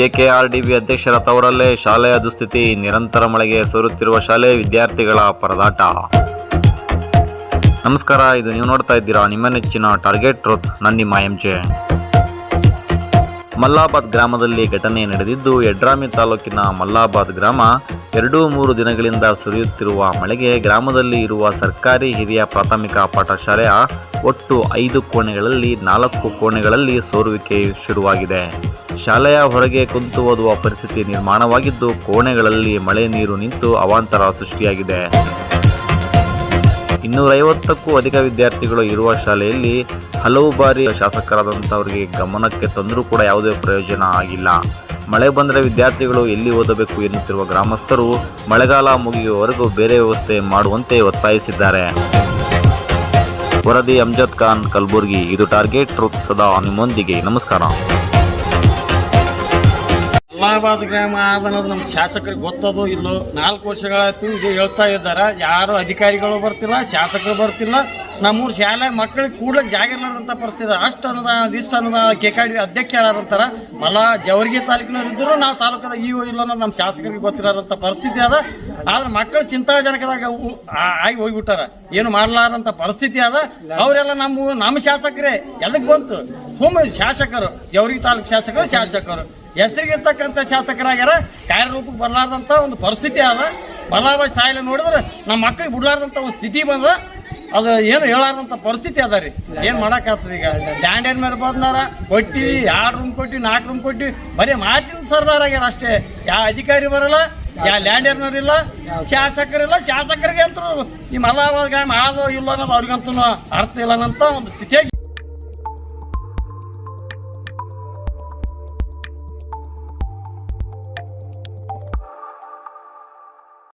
KKRDB ಅಧ್ಯಕ್ಷರ ತವರಲ್ಲೇ ಶಾಲೆಯ ದುಸ್ಥಿತಿ, ನಿರಂತರ ಮಳೆಗೆ ಸೋರುತ್ತಿರುವ ಶಾಲೆ ವಿದ್ಯಾರ್ಥಿಗಳ ಪರದಾಟ. ನಮಸ್ಕಾರ, ಇದು ನೀವು ನೋಡ್ತಾ ಇದ್ದೀರಾ ನಿಮ್ಮ ನೆಚ್ಚಿನ ಟಾರ್ಗೆಟ್ ಟ್ರೋತ್ ನನ್ನಿ ಜೆ ಮಲ್ಲಾಬಾದ್ ಗ್ರಾಮದಲ್ಲಿ ಘಟನೆ ನಡೆದಿದ್ದು ಯಡ್ರಾಮಿ ತಾಲೂಕಿನ ಮಲ್ಲಾಬಾದ್ ಗ್ರಾಮ ಎರಡು ಮೂರು ದಿನಗಳಿಂದ ಸುರಿಯುತ್ತಿರುವ ಮಳೆಗೆ ಗ್ರಾಮದಲ್ಲಿ ಇರುವ ಸರ್ಕಾರಿ ಹಿರಿಯ ಪ್ರಾಥಮಿಕ ಪಾಠಶಾಲೆಯ ಒಟ್ಟು ಐದು ಕೋಣೆಗಳಲ್ಲಿ ನಾಲ್ಕು ಕೋಣೆಗಳಲ್ಲಿ ಸೋರುವಿಕೆ ಶುರುವಾಗಿದೆ. ಶಾಲೆಯ ಹೊರಗೆ ಕುಂತು ಓದುವ ಪರಿಸ್ಥಿತಿ ನಿರ್ಮಾಣವಾಗಿದ್ದು, ಕೋಣೆಗಳಲ್ಲಿ ಮಳೆ ನೀರು ನಿಂತು ಅವಾಂತರ ಸೃಷ್ಟಿಯಾಗಿದೆ. ಇನ್ನೂರೈವತ್ತಕ್ಕೂ ಅಧಿಕ ವಿದ್ಯಾರ್ಥಿಗಳು ಇರುವ ಶಾಲೆಯಲ್ಲಿ ಹಲವು ಬಾರಿ ಶಾಸಕರಾದಂಥವರಿಗೆ ಗಮನಕ್ಕೆ ತಂದರೂ ಕೂಡ ಯಾವುದೇ ಪ್ರಯೋಜನ ಆಗಿಲ್ಲ. ಮಳೆ ಬಂದರೆ ವಿದ್ಯಾರ್ಥಿಗಳು ಎಲ್ಲಿ ಓದಬೇಕು ಎನ್ನುತ್ತಿರುವ ಗ್ರಾಮಸ್ಥರು ಮಳೆಗಾಲ ಮುಗಿಯುವವರೆಗೂ ಬೇರೆ ವ್ಯವಸ್ಥೆ ಮಾಡುವಂತೆ ಒತ್ತಾಯಿಸಿದ್ದಾರೆ. ವರದಿ, ಅಮ್ಜದ್ ಖಾನ್, ಕಲಬುರ್ಗಿ, ಇದು ಟಾರ್ಗೆಟ್ ಸದಾ ನಿಮ್ಮೊಂದಿಗೆ. ನಮಸ್ಕಾರ. ಅಲ್ಲಾಬಾದ್ ಗ್ರಾಮ ಅನ್ನೋದು ನಮ್ಮ ಶಾಸಕರಿಗೆ ಗೊತ್ತದೋ ಇಲ್ಲೋ ನಾಲ್ಕು ವರ್ಷಗಳಾಯ್ತು ಇದು ಹೇಳ್ತಾ ಇದ್ದಾರೆ. ಯಾರು ಅಧಿಕಾರಿಗಳು ಬರ್ತಿಲ್ಲ, ಶಾಸಕರು ಬರ್ತಿಲ್ಲ. ನಮ್ಮೂರು ಶಾಲೆ ಮಕ್ಕಳಿಗೆ ಕೂಡ್ಲಿಕ್ಕೆ ಜಾಗ ಇರ್ಲಾರ್ದಂಥ ಪರಿಸ್ಥಿತಿ ಅಷ್ಟು ಅನುದಾನ ಇಷ್ಟು ಅನುದಾನ ಕೆ ಕಾಡಿ ಅಧ್ಯಕ್ಷರಾದಂತಾರ ಮಲ್ಲ ಜವರ್ಗಿ ತಾಲೂಕಿನವ್ರು ತಾಲೂಕಿನವರಿದ್ದರೂ ನಾವು ತಾಲೂಕದ ಇ ಇಲ್ಲ ಅನ್ನೋದು ನಮ್ಮ ಶಾಸಕರಿಗೆ ಗೊತ್ತಿರೋಂಥ ಪರಿಸ್ಥಿತಿ ಅದ. ಆದ್ರೆ ಮಕ್ಕಳು ಚಿಂತಾಜನಕದಾಗ ಆಗಿ ಹೋಗ್ಬಿಟ್ಟಾರ. ಏನು ಮಾಡಲಾರಂತ ಪರಿಸ್ಥಿತಿ ಅದ. ಅವರೆಲ್ಲ ನಮ್ಮ ನಮ್ಮ ಶಾಸಕರೇ. ಎಲ್ಲಕ್ಕೆ ಬಂತು? ಸುಮ್ಮ ಶಾಸಕರು, ಜವರ್ಗಿ ತಾಲೂಕು ಶಾಸಕರು ಶಾಸಕರು. ಹೆಸರಿಗಿರ್ತಕ್ಕಂಥ ಶಾಸಕರಾಗ್ಯಾರ. ಕಾರ್ಯರೂಪಕ್ಕೆ ಬರಲಾರ್ದಂಥ ಒಂದು ಪರಿಸ್ಥಿತಿ ಅದ ಬರಲಾರ ಸಾಯಿಲೆ ನೋಡಿದ್ರೆ ನಮ್ಮ ಮಕ್ಳಿಗೆ ಬಿಡ್ಲಾರ್ದಂಥ ಒಂದು ಸ್ಥಿತಿ ಬಂದ. ಅದು ಏನು ಹೇಳಾರ್ದಂಥ ಪರಿಸ್ಥಿತಿ ಅದ ರೀ. ಏನು ಮಾಡೋಕ್ಕಾಗ್ತದೆ ಈಗ? ಡ್ಯಾಂಡೇರ್ ಮೇಲೆ ಬಂದಾರ, ಕೊಟ್ಟಿ, ಎರಡು ರೂಮ್ ಕೊಟ್ಟಿ, ನಾಲ್ಕು ರೂಮ್ ಕೊಟ್ಟಿ, ಬರೀ ಮಾತಿನ ಸರ್ದಾರ ಆಗ್ಯಾರ ಅಷ್ಟೇ. ಯಾವ ಅಧಿಕಾರಿ ಬರಲ್ಲ ಯಾವ ಇಲ್ಲ, ಶಾಸಕರಿಲ್ಲ. ಶಾಸಕರಿಗೆ ಅಂತೂ ಈ ಮಲಾಬಾದ್ ಗ್ರಾಮ ಆದೋ ಇಲ್ಲ ಅನ್ನೋದು ಅವ್ರಿಗಂತೂ ಅರ್ಥ ಇಲ್ಲ ಅನ್ನೋಂಥ ಒಂದು ಸ್ಥಿತಿಯಾಗಿ